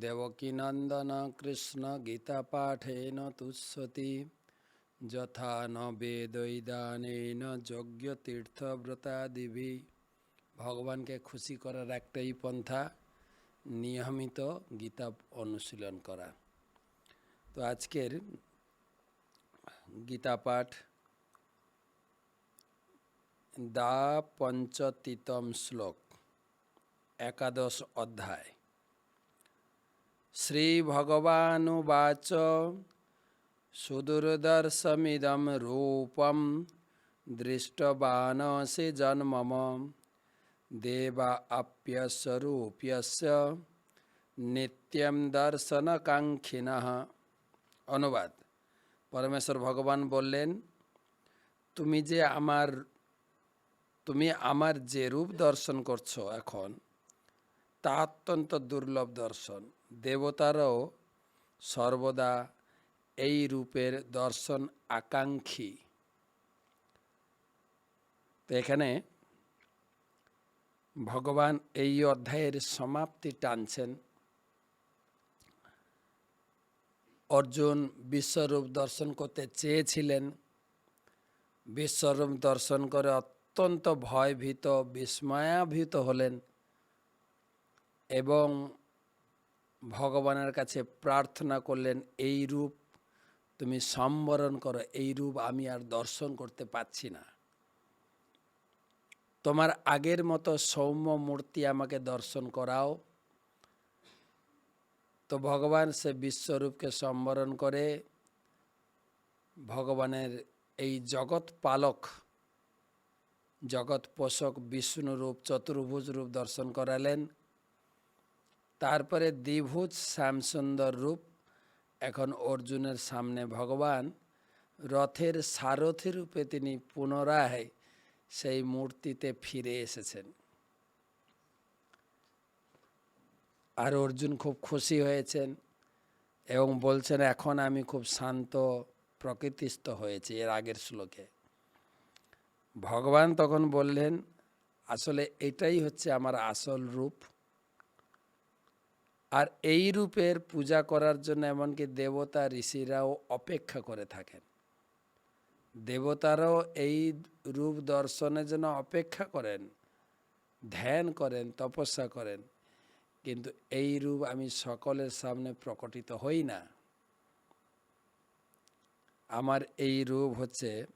দেবকীনন্দন কৃষ্ণ গীতা পাঠেন তুষ্যতি যথা ন বেদৈদানেন যজ্ঞ তীর্থব্রতাদিভি ভগবানকে খুশি করার একটাই পন্থা, নিয়মিত গীতা অনুশীলন করা। তো আজকের গীতা পাঠ দা পঞ্চতিতম শ্লোক, একাদশ অধ্যায়। শ্রীভগবানুবাচ সুদূরদর্শমিদম রূপম দৃষ্টবানসি জন্মম দেবা আপ্যস্বরূপ্যস্য নিত্যম দর্শনকাঙ্ক্ষিণ অনুবাদ পরমেশ্বর ভগবান বললেন তুমি যে আমার তুমি আমার যে রূপ দর্শন করছ এখন তা অত্যন্ত দুর্লভ দর্শন দেবতারাও সর্বদা এই রূপের দর্শন আকাঙ্ক্ষী। তো এখানে ভগবান এই অধ্যায়ের সমাপ্তি টানছেন। অর্জুন বিশ্বরূপ দর্শন করতে চেয়েছিলেন। বিশ্বরূপ দর্শন করে অত্যন্ত ভয়ভীত, বিস্ময়াভীত হলেন এবং ভগবানের কাছে প্রার্থনা করলেন, এই রূপ তুমি সম্বরণ করো, এই রূপ আমি আর দর্শন করতে পাচ্ছি না। তোমার আগের মতো সৌম্য মূর্তি আমাকে দর্শন করাও। তো ভগবান সে বিশ্বরূপকে সম্বরণ করে, ভগবানের এই জগৎ পালক, জগৎ পোষক বিষ্ণুরূপ চতুর্ভুজ রূপ দর্শন করালেন। তারপরে দ্বিভুজ শ্যামসুন্দর রূপ, এখন অর্জুনের সামনে ভগবান, রথের সারথি রূপে তিনি পুনরায় সেই মূর্তিতে ফিরে এসেছেন। আর অর্জুন খুব খুশি হয়েছেন এবং বলছেন, এখন আমি খুব শান্ত, প্রকৃতিস্থ হয়েছি। এর আগের শ্লোকে। ভগবান তখন বললেন, আসলে এটাই হচ্ছে আমার আসল রূপ। আর এই রূপের পূজা করার জন্য এমনকি দেবতা, ঋষিরাও অপেক্ষা করে থাকেন। দেবতারাও এই রূপ দর্শনের জন্য অপেক্ষা করেন, ধ্যান করেন, তপস্যা করেন। কিন্তু এই রূপ আমি সকলের সামনে প্রকটিত হই না। আমার এই রূপ হচ্ছে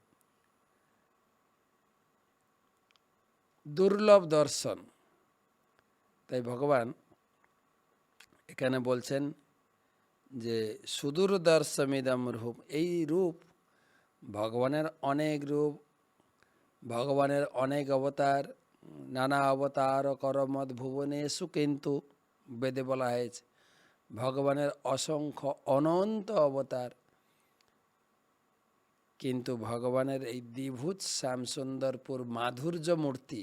দুর্লভ দর্শন। তাই ভগবান এখানে বলছেন যে সুদূর দর্শমিদম রূপ এই রূপ ভগবানের অনেক রূপ, ভগবানের অনেক অবতার, নানা অবতার করমদ এসু কিন্তু বেদে বলা হয়েছে। ভগবানের অসংখ্য অনন্ত অবতার, কিন্তু ভগবানের এই দ্বিভুজ শ্যামসুন্দরপুর মাধুর্য মূর্তি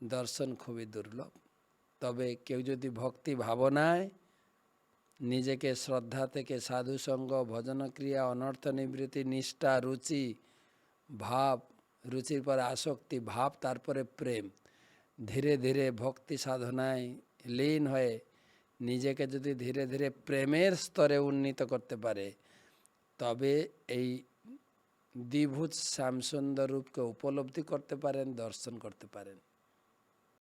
দর্শন খুবই দুর্লভ। তবে কেউ যদি ভক্তি ভাবনায় নিজেকে শ্রদ্ধা থেকে সাধুসঙ্গ, ভজনক্রিয়া, অনর্থ নিবৃত্তি, নিষ্ঠা, রুচি, ভাব, রুচির পরে আসক্তি, ভাব, তারপরে প্রেম। ধীরে ধীরে ভক্তি সাধনায় লীন হয়ে নিজেকে যদি ধীরে ধীরে প্রেমের স্তরে উন্নীত করতে পারে, তবে এই দ্বিভুজ শ্যামসুন্দর রূপকে উপলব্ধি করতে পারেন, দর্শন করতে পারেন।